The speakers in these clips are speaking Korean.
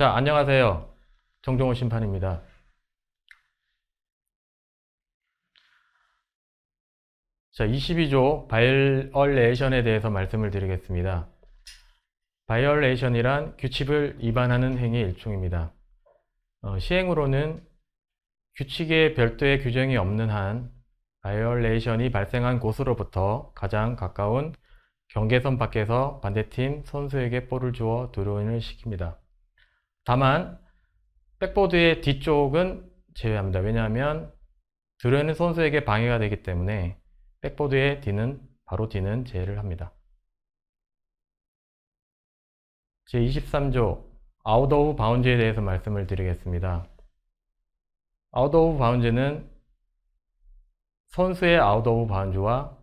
자, 안녕하세요. 정종호 심판입니다. 자, 22조 바이올레이션에 대해서 말씀을 드리겠습니다. 바이올레이션이란 규칙을 위반하는 행위 일종입니다. 어, 시행으로는 규칙에 별도의 규정이 없는 한 바이올레이션이 발생한 곳으로부터 가장 가까운 경계선 밖에서 반대팀 선수에게 볼을 주어 드로인을 시킵니다. 다만 백보드의 뒤쪽은 제외합니다. 왜냐하면 드로인은 선수에게 방해가 되기 때문에 백보드의 뒤는 바로 뒤는 제외를 합니다. 제23조 아웃 오브 바운즈에 대해서 말씀을 드리겠습니다. 아웃 오브 바운즈는 선수의 아웃 오브 바운즈와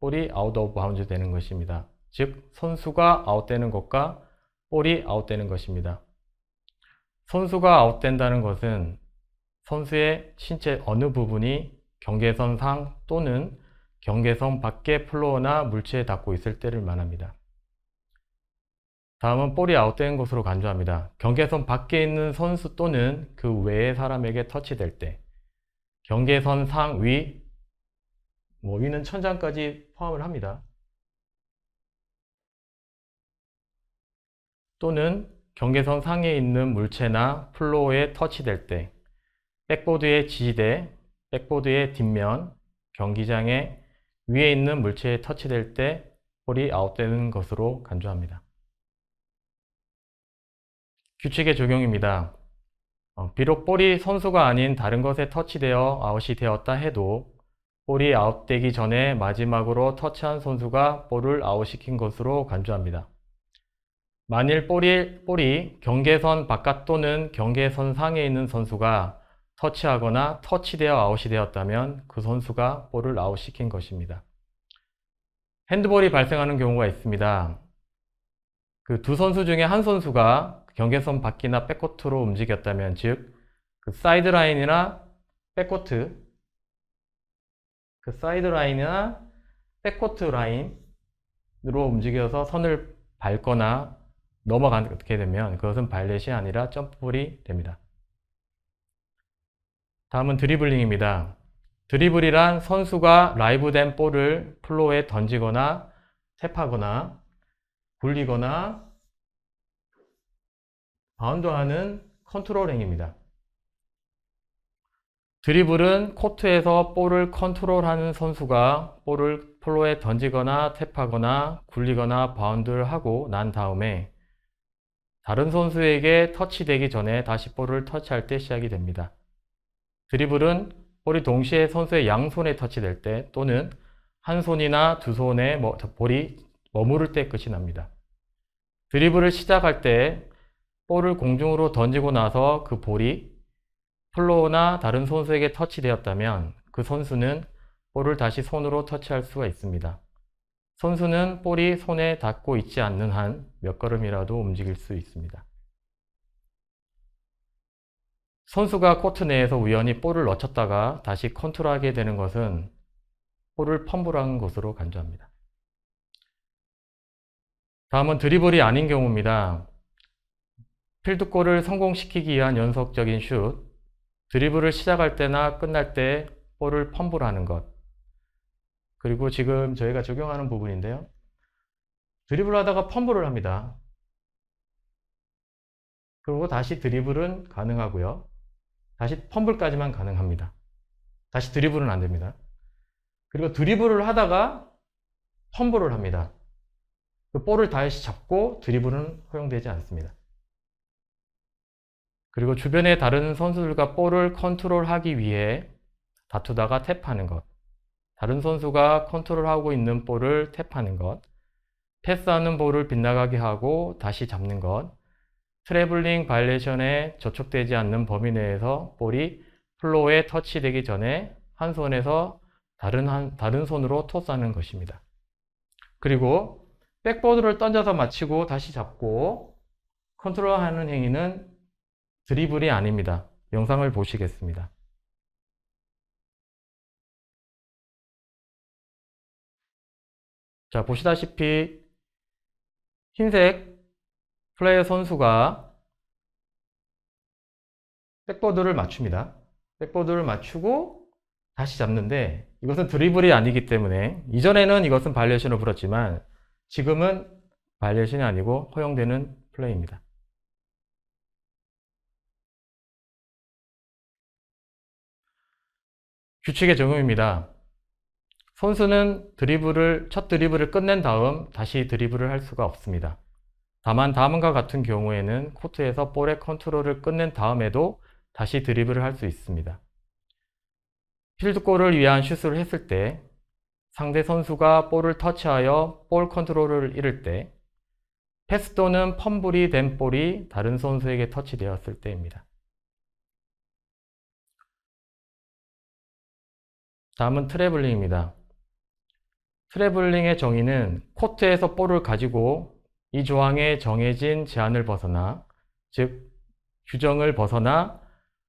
볼이 아웃 오브 바운즈 되는 것입니다. 즉 선수가 아웃되는 것과 볼이 아웃되는 것입니다. 선수가 아웃된다는 것은 선수의 신체 어느 부분이 경계선 상 또는 경계선 밖의 플로어나 물체에 닿고 있을 때를 말합니다. 다음은 볼이 아웃된 것으로 간주합니다. 경계선 밖에 있는 선수 또는 그 외의 사람에게 터치될 때 경계선 상 위, 뭐 위는 천장까지 포함을 합니다. 또는 경계선 상에 있는 물체나 플로어에 터치될 때 백보드의 지지대, 백보드의 뒷면, 경기장의 위에 있는 물체에 터치될 때 볼이 아웃되는 것으로 간주합니다. 규칙의 적용입니다. 어, 비록 볼이 선수가 아닌 다른 것에 터치되어 아웃이 되었다 해도 볼이 아웃되기 전에 마지막으로 터치한 선수가 볼을 아웃시킨 것으로 간주합니다. 만일 볼이, 볼이 경계선 바깥 또는 경계선 상에 있는 선수가 터치하거나 터치되어 아웃이 되었다면 그 선수가 볼을 아웃시킨 것입니다. 핸드볼이 발생하는 경우가 있습니다. 그 두 선수 중에 한 선수가 경계선 밖이나 백코트로 움직였다면 즉 그 사이드라인이나 백코트 그 사이드라인이나 백코트 라인으로 움직여서 선을 밟거나 넘어가게 되면 그것은 발렛이 아니라 점프볼이 됩니다. 다음은 드리블링입니다. 드리블이란 선수가 라이브된 볼을 플로어에 던지거나 탭하거나 굴리거나 바운드하는 컨트롤 행위입니다. 드리블은 코트에서 볼을 컨트롤하는 선수가 볼을 플로어에 던지거나 탭하거나 굴리거나 바운드를 하고 난 다음에 다른 선수에게 터치되기 전에 다시 볼을 터치할 때 시작이 됩니다. 드리블은 볼이 동시에 선수의 양손에 터치될 때 또는 한 손이나 두 손에 볼이 머무를 때 끝이 납니다. 드리블을 시작할 때 볼을 공중으로 던지고 나서 그 볼이 플로어나 다른 선수에게 터치되었다면 그 선수는 볼을 다시 손으로 터치할 수가 있습니다. 선수는 볼이 손에 닿고 있지 않는 한 몇 걸음이라도 움직일 수 있습니다. 선수가 코트 내에서 우연히 볼을 놓쳤다가 다시 컨트롤하게 되는 것은 볼을 펌블한 것으로 간주합니다. 다음은 드리블이 아닌 경우입니다. 필드골을 성공시키기 위한 연속적인 슛, 드리블을 시작할 때나 끝날 때 볼을 펌블하는 것, 그리고 지금 저희가 적용하는 부분인데요. 드리블 하다가 펌블을 합니다. 그리고 다시 드리블은 가능하고요. 다시 펌블까지만 가능합니다. 다시 드리블은 안 됩니다. 그리고 드리블을 하다가 펌블을 합니다. 그 볼을 다시 잡고 드리블은 허용되지 않습니다. 그리고 주변의 다른 선수들과 볼을 컨트롤하기 위해 다투다가 탭하는 것. 다른 선수가 컨트롤하고 있는 볼을 탭하는 것. 패스하는 볼을 빗나가게 하고 다시 잡는 것. 트래블링 바이레이션에 저촉되지 않는 범위 내에서 볼이 플로어에 터치되기 전에 한 손에서 다른 한, 다른 손으로 토스하는 것입니다. 그리고 백보드를 던져서 맞히고 다시 잡고 컨트롤하는 행위는 드리블이 아닙니다. 영상을 보시겠습니다. 자, 보시다시피 흰색 플레이어 선수가 백보드를 맞춥니다. 백보드를 맞추고 다시 잡는데 이것은 드리블이 아니기 때문에 이전에는 이것은 발리에이션을 불었지만 지금은 발리에이션이 아니고 허용되는 플레이입니다. 규칙의 적용입니다. 선수는 드리블을 첫 드리블을 끝낸 다음 다시 드리블을 할 수가 없습니다. 다만 다음과 같은 경우에는 코트에서 볼의 컨트롤을 끝낸 다음에도 다시 드리블을 할 수 있습니다. 필드골을 위한 슛을 했을 때 상대 선수가 볼을 터치하여 볼 컨트롤을 잃을 때 패스 또는 펌블이 된 볼이 다른 선수에게 터치되었을 때입니다. 다음은 트래블링입니다. 트래블링의 정의는 코트에서 볼을 가지고 이 조항에 정해진 제한을 벗어나, 즉, 규정을 벗어나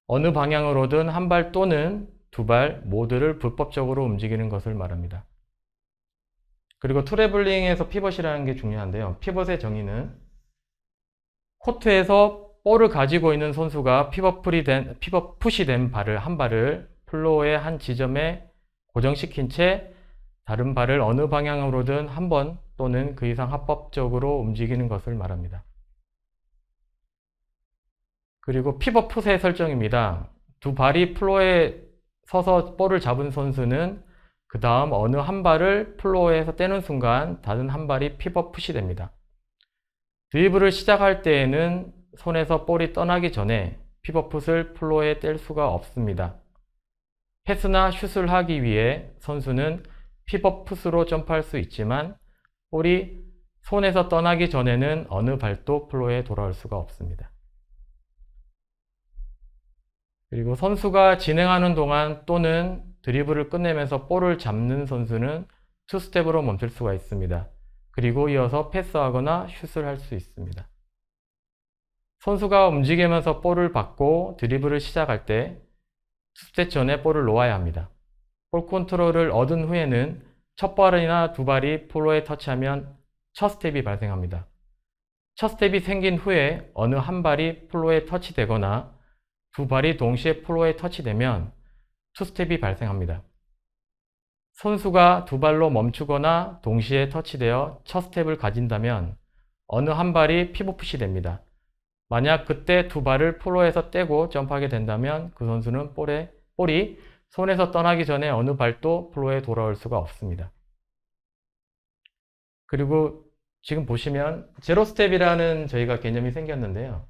어느 방향으로든 한 발 또는 두 발 모두를 불법적으로 움직이는 것을 말합니다. 그리고 트래블링에서 피벗이라는 게 중요한데요. 피벗의 정의는 코트에서 볼을 가지고 있는 선수가 피벗 풀이 된, 피벗 푸시 된 발을 한 발을 플로어의 한 지점에 고정시킨 채 다른 발을 어느 방향으로든 한 번 또는 그 이상 합법적으로 움직이는 것을 말합니다. 그리고 피벗 풋의 설정입니다. 두 발이 플로어에 서서 볼을 잡은 선수는 그 다음 어느 한 발을 플로어에서 떼는 순간 다른 한 발이 피벗 풋이 됩니다. 드리블을 시작할 때에는 손에서 볼이 떠나기 전에 피벗 풋을 플로어에 뗄 수가 없습니다. 패스나 슛을 하기 위해 선수는 피벗 풋으로 점프할 수 있지만 볼이 손에서 떠나기 전에는 어느 발도 플로어에 돌아올 수가 없습니다. 그리고 선수가 진행하는 동안 또는 드리블을 끝내면서 볼을 잡는 선수는 투스텝으로 멈출 수가 있습니다. 그리고 이어서 패스하거나 슛을 할 수 있습니다. 선수가 움직이면서 볼을 받고 드리블을 시작할 때 투스텝 전에 볼을 놓아야 합니다. 볼 컨트롤을 얻은 후에는 첫 발이나 두 발이 플로에 터치하면 첫 스텝이 발생합니다. 첫 스텝이 생긴 후에 어느 한 발이 플로에 터치되거나 두 발이 동시에 플로에 터치되면 투 스텝이 발생합니다. 선수가 두 발로 멈추거나 동시에 터치되어 첫 스텝을 가진다면 어느 한 발이 피벗풋이 됩니다. 만약 그때 두 발을 플로에서 떼고 점프하게 된다면 그 선수는 볼에, 볼이 손에서 떠나기 전에 어느 발도 플로에 돌아올 수가 없습니다. 그리고 지금 보시면 제로 스텝이라는 저희가 개념이 생겼는데요.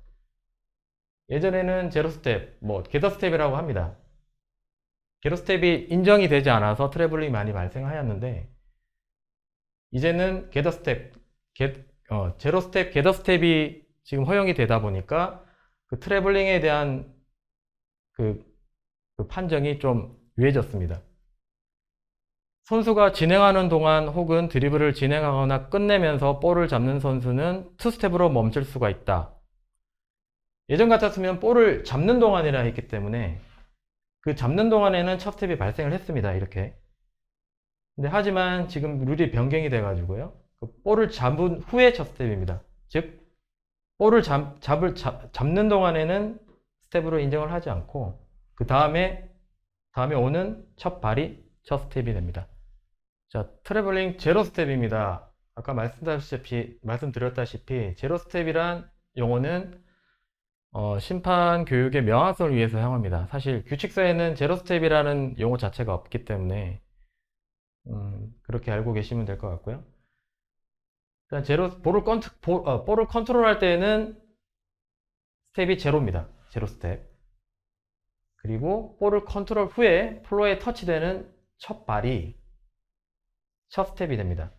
예전에는 제로 스텝, 뭐 게더 스텝이라고 합니다. 게로 스텝이 인정이 되지 않아서 트래블링이 많이 발생하였는데 이제는 게더 스텝, 게, 어, 제로 스텝, 게더 스텝이 지금 허용이 되다 보니까 그 트래블링에 대한 그, 그 판정이 좀 유해졌습니다. 선수가 진행하는 동안 혹은 드리블을 진행하거나 끝내면서 볼을 잡는 선수는 투스텝으로 멈출 수가 있다. 예전 같았으면 볼을 잡는 동안이라 했기 때문에 그 잡는 동안에는 첫 스텝이 발생을 했습니다. 이렇게. 근데 하지만 지금 룰이 변경이 돼가지고요. 그 볼을 잡은 후에 첫 스텝입니다. 즉, 볼을 잡, 잡을, 잡, 잡는 동안에는 스텝으로 인정을 하지 않고 그 다음에 다음에 오는 첫 발이 첫 스텝이 됩니다. 자, 트래블링 제로 스텝입니다. 아까 말씀드렸다시피, 말씀드렸다시피 제로 스텝이란 용어는 어, 심판 교육의 명확성을 위해서 사용합니다. 사실 규칙서에는 제로 스텝이라는 용어 자체가 없기 때문에 음, 그렇게 알고 계시면 될 것 같고요. 일단 제로 볼을, 컨트, 볼, 어, 볼을 컨트롤할 때는 스텝이 제로입니다. 제로 스텝. 그리고 볼을 컨트롤 후에 플로어에 터치되는 첫 발이 첫 스텝이 됩니다.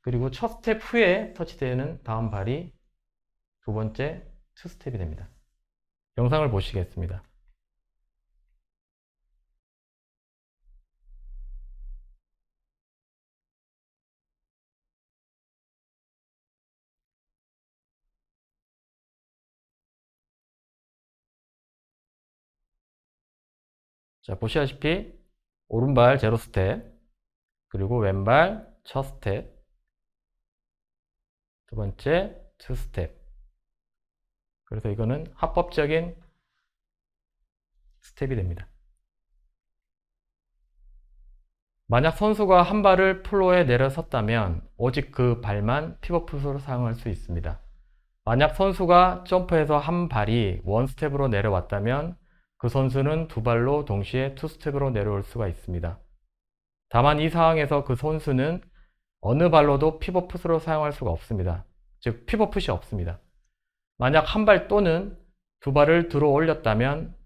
그리고 첫 스텝 후에 터치되는 다음 발이 두 번째 투 스텝이 됩니다. 영상을 보시겠습니다. 자, 보시다시피 오른발 제로 스텝, 그리고 왼발 첫 스텝, 두 번째 투 스텝. 그래서 이거는 합법적인 스텝이 됩니다. 만약 선수가 한 발을 플로어에 내려섰다면 오직 그 발만 피벗풋으로 사용할 수 있습니다. 만약 선수가 점프해서 한 발이 원 스텝으로 내려왔다면 그 선수는 두 발로 동시에 투 스텝으로 내려올 수가 있습니다. 다만 이 상황에서 그 선수는 어느 발로도 피벗풋으로 사용할 수가 없습니다. 즉 피벗풋이 없습니다. 만약 한 발 또는 두 발을 들어 올렸다면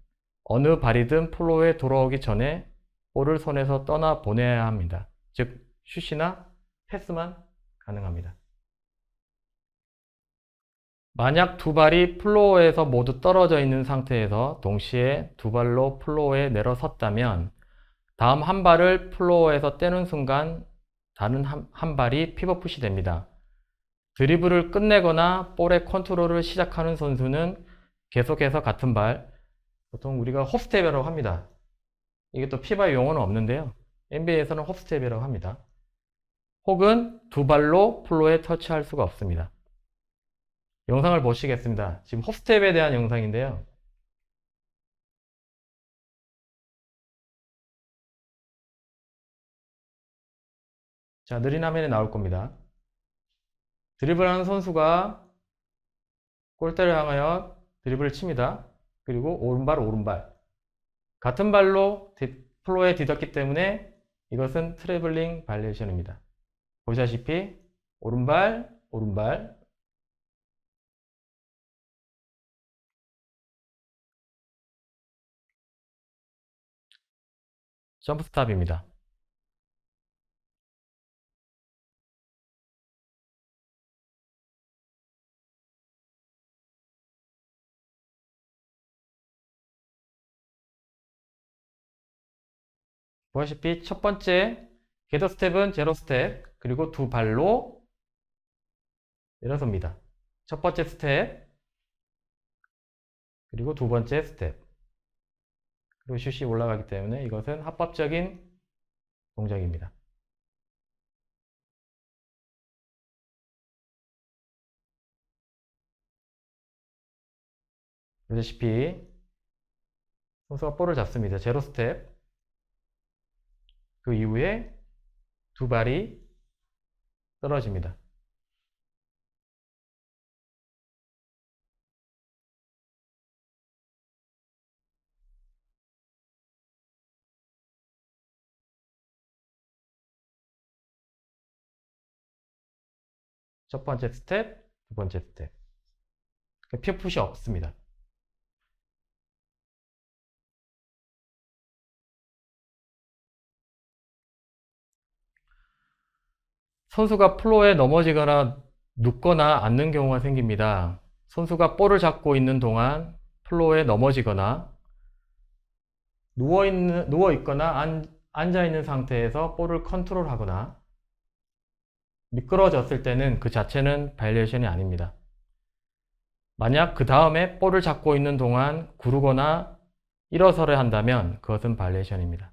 어느 발이든 플로어에 돌아오기 전에 볼을 손에서 떠나 보내야 합니다. 즉 슛이나 패스만 가능합니다. 만약 두 발이 플로어에서 모두 떨어져 있는 상태에서 동시에 두 발로 플로어에 내려섰다면 다음 한 발을 플로어에서 떼는 순간 다른 한, 한 발이 피벗풋이 됩니다. 드리블을 끝내거나 볼의 컨트롤을 시작하는 선수는 계속해서 같은 발, 보통 우리가 홉스텝이라고 합니다. 이게 또 피바의 용어는 없는데요. NBA에서는 홉스텝이라고 합니다. 혹은 두 발로 플로에 터치할 수가 없습니다. 영상을 보시겠습니다. 지금 홉스텝에 대한 영상인데요. 자, 느린 화면에 나올 겁니다. 드리블하는 선수가 골대를 향하여 드리블을 칩니다. 그리고 오른발, 오른발. 같은 발로 디- 플로어에 디뎠기 때문에 이것은 트래블링 발레이션입니다. 보시다시피 오른발, 오른발. 점프 스탑입니다. 보시다시피 첫 번째 게더 스텝은 제로 스텝 그리고 두 발로 내려섭니다. 첫 번째 스텝 그리고 두 번째 스텝 슛이 올라가기 때문에 이것은 합법적인 동작입니다. 보시다시피 선수가 볼을 잡습니다. 제로 스텝 그 이후에 두 발이 떨어집니다. 첫 번째 스텝, 두 번째 스텝. 피어풋이 없습니다. 선수가 플로어에 넘어지거나 눕거나 앉는 경우가 생깁니다. 선수가 볼을 잡고 있는 동안 플로어에 넘어지거나 누워 있는 누워 있거나 앉, 앉아 있는 상태에서 볼을 컨트롤하거나 미끄러졌을 때는 그 자체는 바이레이션이 아닙니다. 만약 그 다음에 볼을 잡고 있는 동안 구르거나 일어서려 한다면 그것은 바이레이션입니다.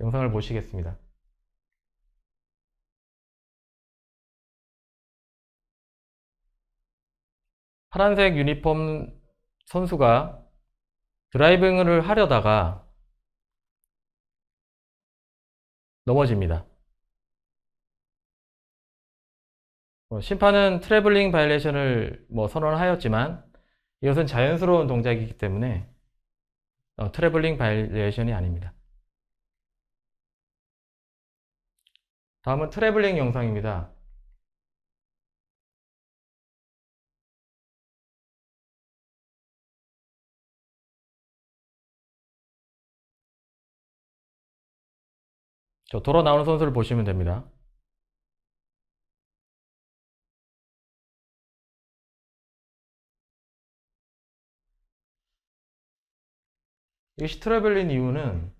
영상을 보시겠습니다. 파란색 유니폼 선수가 드라이빙을 하려다가 넘어집니다. 심판은 트래블링 바이레이션을 뭐 선언하였지만 이것은 자연스러운 동작이기 때문에 어, 트래블링 바이레이션이 아닙니다. 다음은 트래블링 영상입니다. 저 돌아 나오는 선수를 보시면 됩니다. 이것이 트래블린 이유는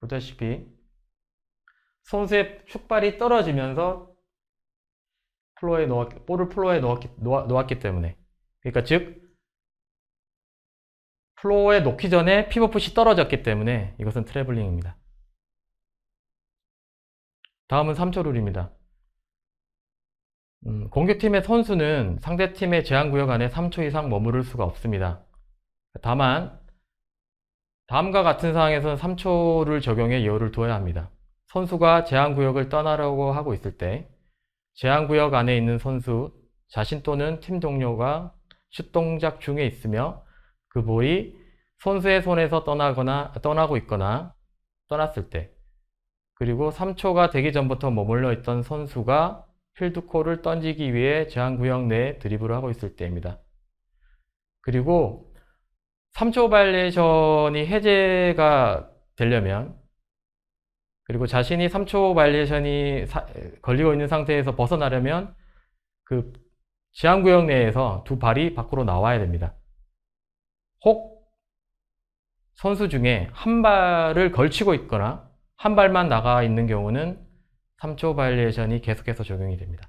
보다시피 선수의 축발이 떨어지면서 플로어에 놓았, 볼을 플로어에 놓았기, 놓았, 놓았 기 때문에 그러니까 즉 플로어에 놓기 전에 피벗풋이 떨어졌기 때문에 이것은 트래블링입니다. 다음은 3초 룰입니다. 음, 공격팀의 선수는 상대팀의 제한 구역 안에 3초 이상 머무를 수가 없습니다. 다만 다음과 같은 상황에서는 3초를 적용해 예우를 두어야 합니다. 선수가 제한구역을 떠나려고 하고 있을 때 제한구역 안에 있는 선수 자신 또는 팀 동료가 슛 동작 중에 있으며 그 볼이 선수의 손에서 떠나거나 떠나고 있거나 떠났을 때 그리고 3초가 되기 전부터 머물러 있던 선수가 필드콜을 던지기 위해 제한구역 내에 드리블을 하고 있을 때입니다. 그리고 3초 바이레이션이 해제가 되려면 그리고 자신이 3초 바이레이션이 사- 걸리고 있는 상태에서 벗어나려면 그 제한구역 내에서 두 발이 밖으로 나와야 됩니다. 혹 선수 중에 한 발을 걸치고 있거나 한 발만 나가 있는 경우는 3초 바이레이션이 계속해서 적용이 됩니다.